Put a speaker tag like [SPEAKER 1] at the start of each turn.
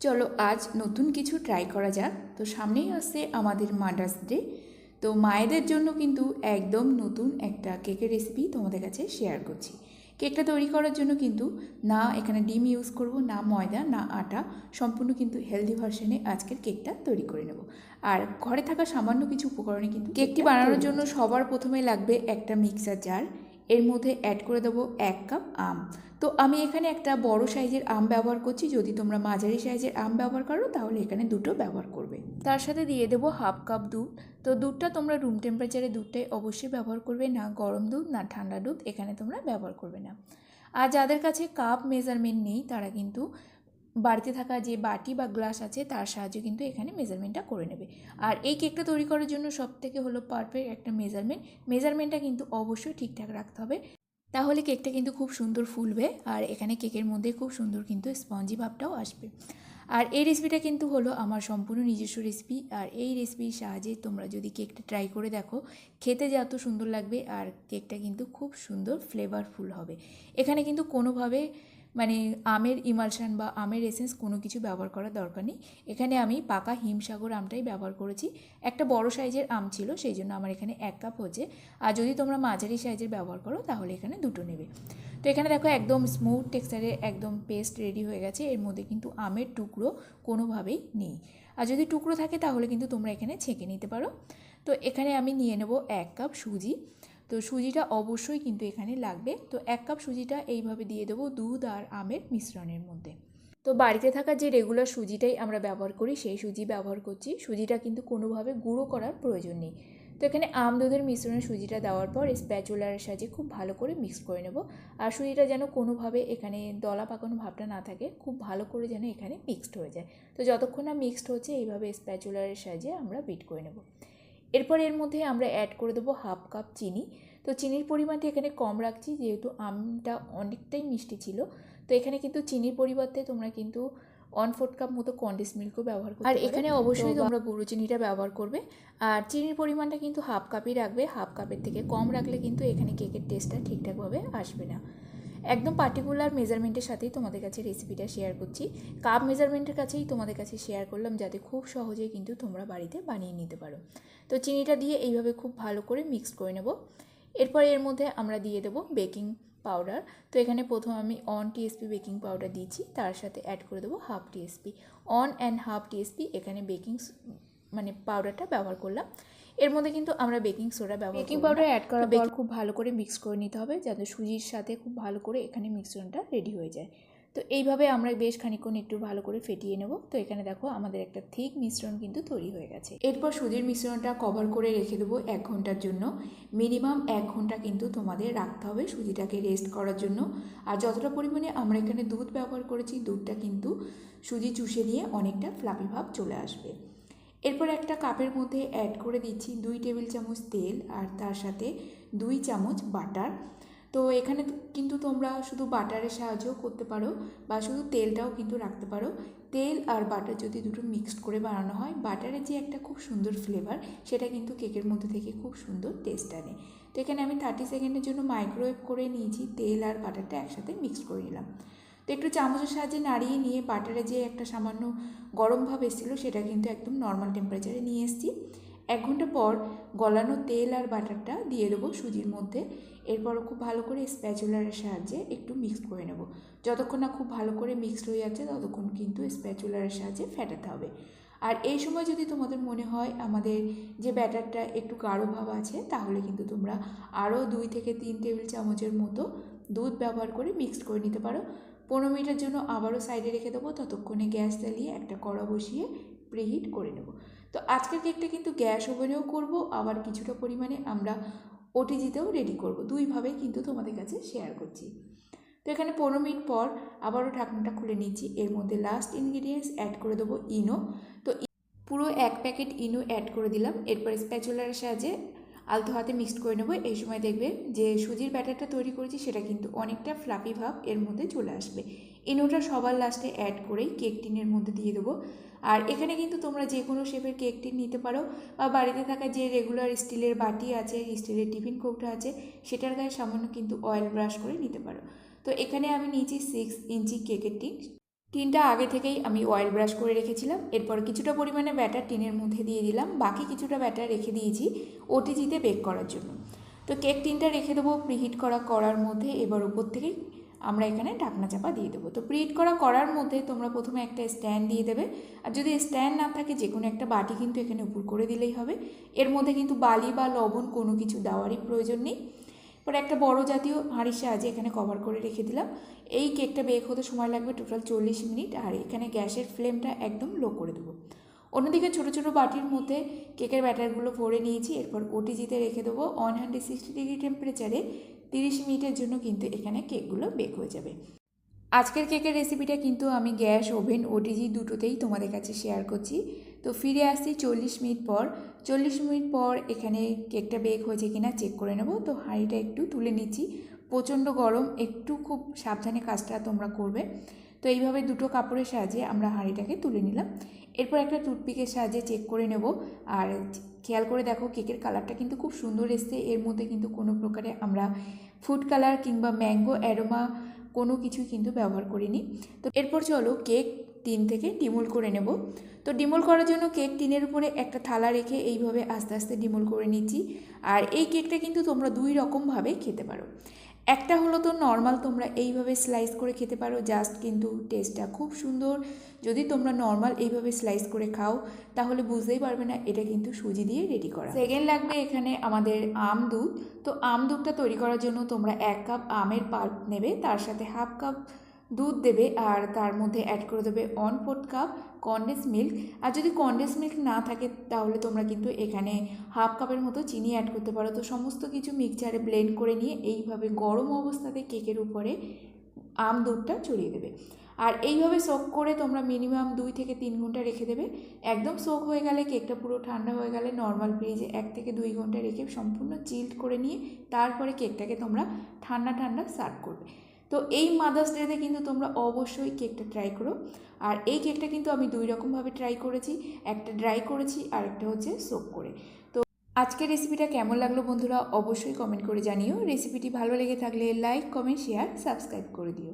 [SPEAKER 1] চলো আজ নতুন কিছু ট্রাই করা যাক। তো সামনেই আসছে আমাদের মাদার্স ডে তো মায়েদের জন্য কিন্তু একদম নতুন একটা কেকের রেসিপি তোমাদের কাছে শেয়ার করছি। কেকটা তৈরি করার জন্য কিন্তু না এখানে ডিম ইউজ করব না ময়দা না আটা সম্পূর্ণ কিন্তু হেলদি ভার্সনে আজকের কেকটা তৈরি করে নেব। আর ঘরে থাকা সামান্য কিছু উপকরণে কিন্তু কেকটি বানানোর জন্য সবার প্রথমে লাগবে একটা মিক্সার জার এর মধ্যে অ্যাড করে দেবো এক কাপ আম। তো আমি এখানে একটা বড় সাইজের আম ব্যবহার করছি। যদি তোমরা মাঝারি সাইজের আম ব্যবহার করো, তাহলে এখানে দুটো ব্যবহার করবে। তার সাথে দিয়ে দেবো হাফ কাপ দুধ। তো দুধটা তোমরা রুম টেম্পারেচারে দুধটাই অবশ্যই ব্যবহার করবে, না গরম দুধ, না ঠান্ডা দুধ, এখানে তোমরা ব্যবহার করবে না। আর যাদের কাছে কাপ মেজারমেন্ট নেই, তারা কিন্তু বাড়িতে থাকা যে বাটি বা গ্লাস আছে, তার সাহায্যে কিন্তু এখানে মেজারমেন্টটা করে নেবে। আর এই কেকটা তৈরি করার জন্য সব থেকে হলো পারফেক্ট একটা মেজারমেন্ট মেজারমেন্টটা কিন্তু অবশ্যই ঠিকঠাক রাখতে হবে। তাহলে কেকটা কিন্তু খুব সুন্দর ফুলবে আর এখানে কেকের মধ্যে খুব সুন্দর কিন্তু স্পঞ্জি ভাবটাও আসবে। আর এই রেসিপিটা কিন্তু হলো আমার সম্পূর্ণ নিজস্ব রেসিপি আর এই রেসিপির সাহায্যে তোমরা যদি কেকটা ট্রাই করে দেখো, খেতে যত সুন্দর লাগবে আর কেকটা কিন্তু খুব সুন্দর ফ্লেভারফুল হবে। এখানে কিন্তু কোনোভাবে মানে আমের ইমালশান বা আমের এসেন্স কোনো কিছু ব্যবহার করার দরকার নেই। এখানে আমি পাকা হিমসাগর আমটাই ব্যবহার করেছি। একটা বড় সাইজের আম ছিল, সেই জন্য আমার এখানে এক কাপ হচ্ছে আর যদি তোমরা মাঝারি সাইজের ব্যবহার করো, তাহলে এখানে দুটো নেবে। তো এখানে দেখো একদম স্মুথ টেক্সচারে একদম পেস্ট রেডি হয়ে গেছে। এর মধ্যে কিন্তু আমের টুকরো কোনোভাবেই নেই। আর যদি টুকরো থাকে, তাহলে কিন্তু তোমরা এখানে ছেঁকে নিতে পারো। তো এখানে আমি নিয়ে নেব এক কাপ সুজি। তো সুজিটা অবশ্যই কিন্তু এখানে লাগবে। তো এক কাপ সুজিটা এইভাবে দিয়ে দেবো দুধ আর আমের মিশ্রণের মধ্যে। তো বাড়িতে থাকা যে রেগুলার সুজিটাই আমরা ব্যবহার করি, সেই সুজি ব্যবহার করছি। সুজিটা কিন্তু কোনোভাবে গুঁড়ো করার প্রয়োজন নেই। তো এখানে আম দুধের মিশ্রণে সুজিটা দেওয়ার পর স্প্যাচুলারের সাহায্যে খুব ভালো করে মিক্স করে নেব। আর সুজিটা যেন কোনোভাবে এখানে দলা পাকানো ভাবটা না থাকে, খুব ভালো করে যেন এখানে মিক্সড হয়ে যায়। তো যতক্ষণ না মিক্সড হচ্ছে, এইভাবে স্প্যাচুলারের সাহায্যে আমরা বিট করে নেব। এরপর এর মধ্যে আমরা অ্যাড করে দেবো হাফ কাপ চিনি। তো চিনির পরিমাণটা এখানে কম রাখছি যেহেতু আমটা অনেকটাই মিষ্টি ছিল। তো এখানে কিন্তু চিনির পরিবর্তে তোমরা কিন্তু ওয়ান ফোর্থ কাপ মতো কন্ডেন্স মিল্কও ব্যবহার করবে আর এখানে অবশ্যই তোমরা গুঁড়ো চিনিটা ব্যবহার করবে। আর চিনির পরিমাণটা কিন্তু হাফ কাপই রাখবে। হাফ কাপের থেকে কম রাখলে কিন্তু এখানে কেকের টেস্টটা ঠিকঠাকভাবে আসবে না। একদম পার্টিকুলার মেজারমেন্টের সাথেই তোমাদের কাছে রেসিপিটা শেয়ার করছি। কাপ মেজারমেন্টের কাছেই তোমাদের কাছে শেয়ার করলাম, যাতে খুব সহজেই কিন্তু তোমরা বাড়িতে বানিয়ে নিতে পারো। তো চিনিটা দিয়ে এইভাবে খুব ভালো করে মিক্স করে নেব। এরপর এর মধ্যে আমরা দিয়ে দেবো বেকিং পাউডার তো এখানে প্রথম আমি অন টিএসপি বেকিং পাউডার দিয়েছি, তার সাথে অ্যাড করে দেবো half TSP on and half TSP এখানে বেকিং মানে পাউডারটা ব্যবহার করলাম। এর মধ্যে কিন্তু আমরা বেকিং সোডা ব্যবহার বেকিং পাউডার অ্যাড করার পর খুব ভালো করে মিক্স করে নিতে হবে যাতে সুজির সাথে খুব ভালো করে এখানে মিশ্রণটা রেডি হয়ে যায়। তো এইভাবে আমরা বেশ খানিক্ষণ একটু ভালো করে ফেটিয়ে নেব। তো এখানে দেখো আমাদের একটা থিক মিশ্রণ কিন্তু তৈরি হয়ে গেছে। এরপর সুজির মিশ্রণটা কভার করে রেখে দেবো এক ঘণ্টার জন্য। মিনিমাম এক ঘণ্টা কিন্তু তোমাদের রাখতে হবে সুজিটাকে রেস্ট করার জন্য। আর যতটা পরিমাণে আমরা এখানে দুধ ব্যবহার করেছি দুধটা কিন্তু সুজি চুষে নিয়ে অনেকটা ফ্লাপি ভাব চলে আসবে। এরপর একটা কাপের মধ্যে অ্যাড করে দিচ্ছি দুই টেবিল চামচ তেল আর তার সাথে দুই চামচ বাটার। তো এখানে কিন্তু তোমরা শুধু বাটারের সাহায্যও করতে পারো বা শুধু তেলটাও কিন্তু রাখতে পারো। তেল আর বাটার যদি দুটো মিক্সড করে বানানো হয়, বাটারের যে একটা খুব সুন্দর ফ্লেভার সেটা কিন্তু কেকের মধ্যে থেকে খুব সুন্দর টেস্ট আনে। তো এখানে আমি থার্টি সেকেন্ডের জন্য মাইক্রোওয়েভ করে নিয়েছি, তেল আর বাটারটা একসাথে মিক্সড করে নিলাম। তো একটু চামচের সাহায্যে নাড়িয়ে নিয়ে বাটারে যে একটা সামান্য গরম ভাব এসেছিল, সেটা কিন্তু একদম নর্মাল টেম্পারেচারে নিয়ে এসেছি। এক ঘণ্টা পর গলানো তেল আর বাটারটা দিয়ে দেবো সুজির মধ্যে। এরপর খুব ভালো করে স্প্যাচুলারের সাহায্যে একটু মিক্স করে নেব। যতক্ষণ না খুব ভালো করে মিক্সড হয়ে যাচ্ছে, ততক্ষণ কিন্তু স্প্যাচুলারের সাহায্যে ফেটাতে হবে। আর এই সময় যদি তোমাদের মনে হয় আমাদের যে ব্যাটারটা একটু গাঢ় ভাব আছে, তাহলে কিন্তু তোমরা আরও দুই থেকে তিন টেবিল চামচের মতো দুধ ব্যবহার করে মিক্সড করে নিতে পারো। পনেরো মিনিটের জন্য আবারও সাইডে রেখে দেবো। ততক্ষণে গ্যাস জ্বালিয়ে একটা কড়া বসিয়ে প্রিহিট করে নেব। তো আজকের কেকটা কিন্তু গ্যাস ওভেনেও করব, আবার কিছুটা পরিমাণে আমরা ওটিজিতেও রেডি করব। দুইভাবেই কিন্তু তোমাদের কাছে শেয়ার করছি। তো এখানে পনেরো মিনিট পর আবারও ঢাকনাটা খুলে নিচ্ছি। এর মধ্যে লাস্ট ইনগ্রিডিয়েন্টস অ্যাড করে দেবো ইনো তো পুরো এক প্যাকেট ইনো অ্যাড করে দিলাম। এরপর স্প্যাচুলারের সাহায্যে আলতো হাতে মিক্সড করে নেব। এই সময় দেখবে যে সুজির ব্যাটারটা তৈরি করেছি, সেটা কিন্তু অনেকটা ফ্লাফি ভাব এর মধ্যে চলে আসবে। ইনোটা সবার লাস্টে অ্যাড করেই কেক টিনের মধ্যে দিয়ে দেবো। আর এখানে কিন্তু তোমরা যে কোনো শেপের কেক টিন নিতে পারো বা বাড়িতে থাকা যে রেগুলার স্টিলের বাটি আছে স্টিলের টিফিন কৌটা আছে, সেটার গায়ে সামান্য কিন্তু অয়েল ব্রাশ করে নিতে পারো। তো এখানে আমি নিয়েছি সিক্স ইঞ্চি কেকের টিন টিনটা আগে থেকেই আমি অয়েল ব্রাশ করে রেখেছিলাম। এরপর কিছুটা পরিমাণে ব্যাটার টিনের মধ্যে দিয়ে দিলাম। বাকি কিছুটা ব্যাটার রেখে দিয়েছি ওটিজিতে বেক করার জন্য। তো কেক টিনটা রেখে দেবো প্রিহিট করা করার মধ্যে এবার উপর থেকে আমরা এখানে ঢাকনা চাপা দিয়ে দেবো। তো প্রিহিট করা করার মধ্যে তোমরা প্রথমে একটা স্ট্যান্ড দিয়ে দেবে। আর যদি স্ট্যান্ড না থাকে যে কোনো একটা বাটি কিন্তু এখানে উপর করে দিলেই হবে। এর মধ্যে কিন্তু বালি বা লবণ কোনো কিছু দেওয়ারই প্রয়োজন নেই। পরে একটা বড় জাতীয় হাঁড়ির সাহায্যে এখানে কভার করে রেখে দিলাম। এই কেকটা বেক হতে সময় লাগবে টোটাল চল্লিশ মিনিট আর এখানে গ্যাসের ফ্লেমটা একদম লো করে দেবো। অন্যদিকে ছোটো ছোটো বাটির মধ্যে কেকের ব্যাটারগুলো ভরে নিয়েছি। এরপর ওটিজিতে রেখে দেবো ওয়ান হান্ড্রেড সিক্সটি ডিগ্রি টেম্পারেচারে তিরিশ মিনিটের জন্য কিন্তু এখানে কেকগুলো বেক হয়ে যাবে। আজকের কেকের রেসিপিটা কিন্তু আমি গ্যাস, ওভেন ওটিজি দুটোতেই তোমাদের কাছে শেয়ার করছি। তো ফিরে আসছি চল্লিশ মিনিট পর। চল্লিশ মিনিট পর এখানে কেকটা বেক হয়েছে কিনা চেক করে নেব। তো হাঁড়িটা একটু তুলে নিচ্ছি। প্রচণ্ড গরম, একটু খুব সাবধানে কাজটা তোমরা করবে। তো এইভাবে দুটো কাপড়ের সাহায্যে আমরা হাঁড়িটাকে তুলে নিলাম। এরপর একটা টুথপিকের সাহায্যে চেক করে নেব। আর খেয়াল করে দেখো কেকের কালারটা কিন্তু খুব সুন্দর এসছে। এর মধ্যে কিন্তু কোনো প্রকারে আমরা ফুড কালার কিংবা ম্যাঙ্গো, অ্যারোমা কোনো কিছুই কিন্তু ব্যবহার করিনি। তো এরপর চলো কেক টিন থেকে ডিমোল করে নেব। তো ডিমোল করার জন্য কেক টিনের উপরে একটা থালা রেখে এইভাবে আস্তে আস্তে ডিমোল করে নিচ্ছি। আর এই কেকটা কিন্তু তোমরা দুই রকমভাবে খেতে পারো। একটা হলো তো নর্মাল, তোমরা এইভাবে স্লাইস করে খেতে পারো, জাস্ট কিন্তু টেস্টটা খুব সুন্দর। যদি তোমরা নর্মাল এইভাবে স্লাইস করে খাও, তাহলে বুঝতেই পারবে না, এটা কিন্তু সুজি দিয়ে রেডি করা। সেকেন্ড লাগবে এখানে আমাদের আম দুধ। তো আম দুধটা তৈরি করার জন্য তোমরা এক কাপ আমের পাল্প নেবে, তার সাথে হাফ কাপ দুধ দেবে আর তার মধ্যে অ্যাড করে দেবে one fourth cup condense milk আর যদি কন্ডেন্স মিল্ক না থাকে, তাহলে তোমরা কিন্তু এখানে হাফ কাপের মতো চিনি অ্যাড করতে পারো। তো সমস্ত কিছু মিক্সচারে ব্লেন্ড করে নিয়ে এইভাবে গরম অবস্থাতে কেকের উপরে আম দুধটা চড়িয়ে দেবে। আর এইভাবে সোক করে তোমরা মিনিমাম দুই থেকে তিন ঘণ্টা রেখে দেবে। একদম সোক হয়ে গেলে কেকটা পুরো ঠান্ডা হয়ে গেলে নর্মাল ফ্রিজে এক থেকে দুই ঘণ্টা রেখে সম্পূর্ণ চিল্ড করে নিয়ে তারপরে কেকটাকে তোমরা ঠান্ডা ঠান্ডা সার্ভ করবে। তো এই মাদার্স ডেতে কিন্তু তোমরা অবশ্যই কেকটা ট্রাই করো। আর এই কেকটা কিন্তু আমি দুই রকমভাবে ট্রাই করেছি। একটা ড্রাই করেছি, আর একটা হচ্ছে সোপ করে। তো আজকের রেসিপিটা কেমন লাগল বন্ধুরা? অবশ্যই কমেন্ট করে জানিও। রেসিপিটি ভালো লেগে থাকলে লাইক কমেন্ট শেয়ার সাবস্ক্রাইব করে দিও।